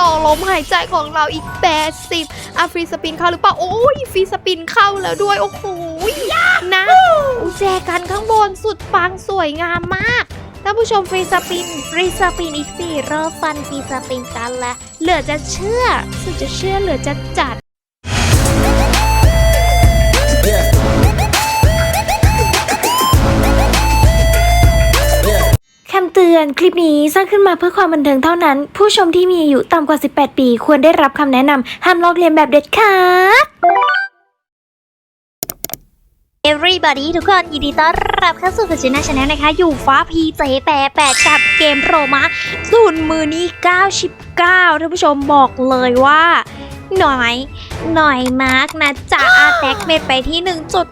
ต่อลมหายใจของเราอีก 80อะฟรีสปินเข้าหรือเปล่า โอ้ยฟรีสปินเข้าแล้วด้วย โอ้โหนะอุแจกันข้างบนสุดปังสวยงามมากท่านผู้ชมฟรีสปินฟรีสปินอีกสี่รอบฟันฟรีสปินกันละเหลือจะเชื่อสุดจะเชื่อเหลือจะจัดำเตือน คลิปนี้สร้างขึ้นมาเพื่อความบันเทิงเท่านั้น ผู้ชมที่มีอายุต่ำกว่า 18 ปี ควรได้รับคำแนะนำห้ามลอกเลียนแบบเด็ดขาด Everybody ทุกคนยินดีต้อนรับเข้าสู่กัจจินาชาแนลนะคะ อยู่ฟ้าพีเจแปแปดกับเกมโรมาศูนย์มือนี้ 99ท่านผู้ชมบอกเลยว่า น่อย หน่อยมาร์กนะจ๊ะอาแท็กเม็ดไปที่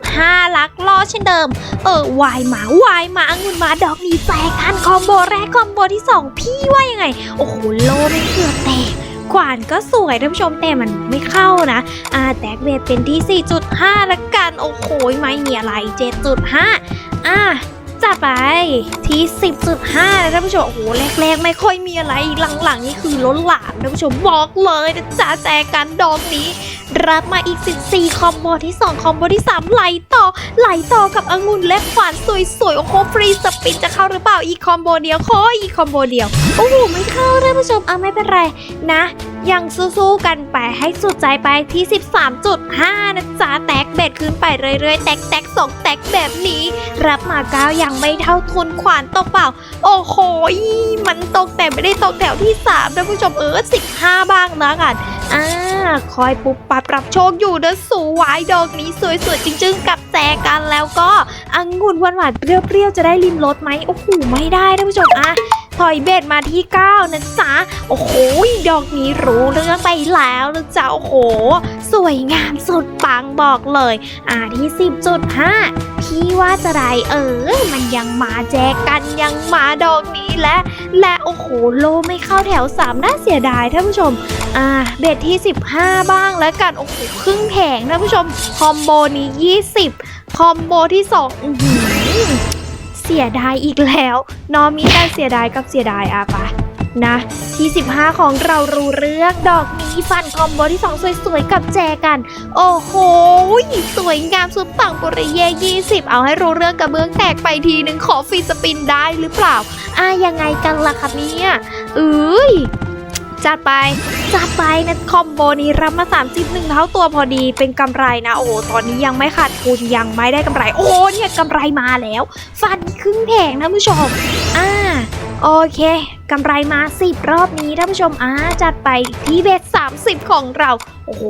1.5 ลักล่อเช่นเดิม เออวายหมาวายหมาองุ่นหมาดอกนี้แจกกันคอมโบแรกคอมโบที่ 2 พี่ว่ายังไง โอ้โหโลไม่เกือบแตกขวานก็สวยท่านผู้ชมแต่มันไม่เข้านะอาแตกเวทเป็นที่ 4.5 ละกัน โอ้โหไม่มีอะไร 7.5 อะ จัดไปที่ 10.5นะท่านผู้ชม โอ้โหแรกๆ ไม่ค่อยมีอะไรหลังๆ นี่คือล้นหลามท่านผู้ชมบอกเลยนะจ๊ะแจกันดอกนี้ รับมาอีก 14 คอมโบที่ 2 คอมโบที่ 3 ไหลต่อ ไหลต่อกับองุ่นและขวานสวยๆ โอ้โห ฟรีสปินจะเข้าหรือเปล่าอีกคอมโบเดียวขออีกคอมโบเดียว โอ้โห ไม่เข้าท่านผู้ชมเอาไม่เป็นไรนะ ยังสู้ๆกันไปให้สุดใจไปที่ 13.5 นะจ๊ะ แตกเบ็ดขึ้นไปเรื่อยๆ แตกแตกสองแตกแบบนี้ รับมาเก้ายังไม่เท่าทุนขวานตกเปล่า โอ้โห มันตกแต่ไม่ได้ตกแถวที่3ท่านผู้ชมเออ 15 บ้างนะกันอ่าคอยปุ๊บปับรับโชคอยู่เด้อสูวายดอกนี้สวยๆจริง ๆ กับแจกันแล้วก็องุ่นหวานๆเปรี้ยวๆจะได้ริมรสไหมโอ้โหไม่ได้ท่านผู้ชมอะ ถอยเบ็ดมาที่ 9 นะจ๊ะ โอ้โห ดอกนี้รู้เรื่องไปแล้วนะจ๊ะ โอ้โห สวยงามสุดปังบอกเลย อ่าที่ 10.5 พี่ว่าจะไรเออ มันยังมาแจกกันยังมาดอกนี้และ และโอ้โห โลไม่เข้าแถว 3 น่าเสียดายท่านผู้ชม อ่า เบ็ดที่ 15 บ้างแล้วกัน โอ้โห ครึ่งแผงท่านผู้ชม คอมโบนี้ 20 คอมโบที่2อือหือ เสียดายอีกแล้วน้องมีแต่เสียดายกับเสียดายอะปะนะที่ 15 ของเรารู้เรื่องดอกนี้ฟันคอมโบที่ 2 สวยๆ กับแจกัน โอ้โห สวยงามสุดปังปุริเย่20 เอาให้รู้เรื่องกับเบื้องแตกไปทีหนึ่งขอฟีสปินได้หรือเปล่าอะยังไงกันล่ะครับเนี่ยเอ้ย จัดไป จัดไปนะคอมโบนี้รับมา30หนึ่งเท่าตัวพอดีเป็นกำไรนะ โอ้โหตอนนี้ยังไม่ขาดทุนยังไม่ได้กำไร โอ้เนี่ยกำไรมาแล้วฟันครึ่งแผงนะผู้ชมอ่าโอเคกำไรมา 10 รอบนี้ท่านผู้ชมอ่าจัดไปที่เบส30 ของเรา โอ้โห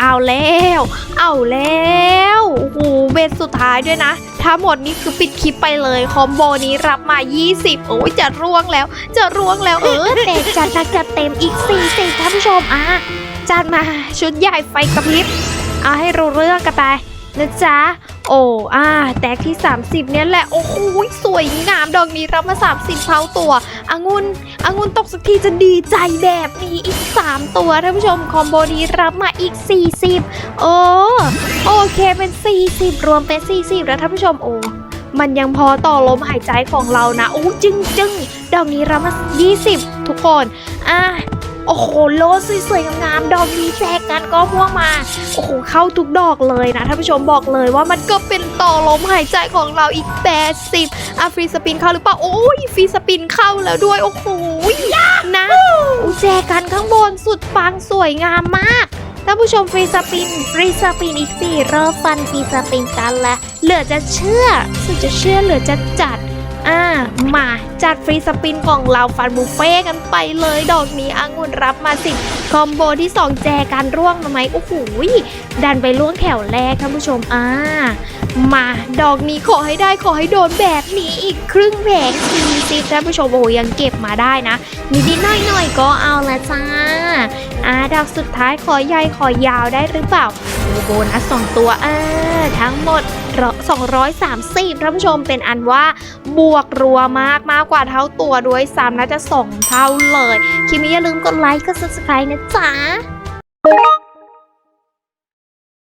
เอาแล้ว เอาแล้วโอ้โหเบสสุดท้ายด้วยนะถ้าหมดนี่คือปิดคลิปไปเลยคอมโบนี้รับมา 20 โอ้ยจะร่วงแล้ว จะร่วงแล้วเออแต่จัดหนักจัดเต็มอีก40ท่านผู้ชมอะจัดมาชุดใหญ่ไฟกระพริบเอาให้รู้เรื่องกันไปนะจ๊ะ โอ้อ่าแตกที่ 30 เนี่ยแหละ โอ้โหสวยงามดอกนี้รับมา 30เท่าตัวองุ่นองุ่นตกสักทีจะดีใจแบบนี้อีก 3 ตัวท่านผู้ชมคอมโบนี้รับมาอีก 40 โอ้โอเคเป็น 40 รวมเป็น 40 แล้วท่านผู้ชมโอ้มันยังพอต่อลมหายใจของเรานะโอ้จึงจึงดอกนี้รับมา 20 ทุกคนอะ โอ้โหโลสวยๆงามๆดอกนี้แจกกันก็พ่วงมา โอ้โหเข้าทุกดอกเลยนะท่านผู้ชมบอกเลยว่ามันก็เป็นต่อลมหายใจของเราอีก 80อะฟรีสปินเข้าหรือเปล่าโอ้ยฟรีสปินเข้าแล้วด้วยโอ้โหนะแจกันข้างบนสุดปังสวยงามมากท่านผู้ชมฟรีสปินฟรีสปินอีกสี่รอบฟันฟรีสปินกันละเหลือจะเชื่อสุดจะเชื่อเหลือจะจัด อ่ามาจัดฟรีสปินของเราฟันบุฟเฟ่กันไปเลย ดอกนี้อังุ่นรับมาสิคอมโบที่ 2 แจกันร่วงมาไหมโอ้โหดันไปล่วงแถวแรกท่านผู้ชมอ่ามาดอกนี้ขอให้ได้ขอให้โดนแบบนี้อีกครึ่งแผงซีซีท่านผู้ชมโอ้ยังเก็บมาได้นะนิดๆหน่อยๆก็เอาละจ้า อาดอกสุดท้ายขอใหญ่ขอยาวได้หรือเปล่าโอ้โบนัสสองตัวอ่าทั้งหมด 230ท่านผู้ชมเป็นอันว่าบวกรัวมากมากกว่าเท่าตัวด้วยซ้ำน่าจะสองเท่าเลย คิมิอย่าลืมกดไลค์กด subscribe นะจ๊ะ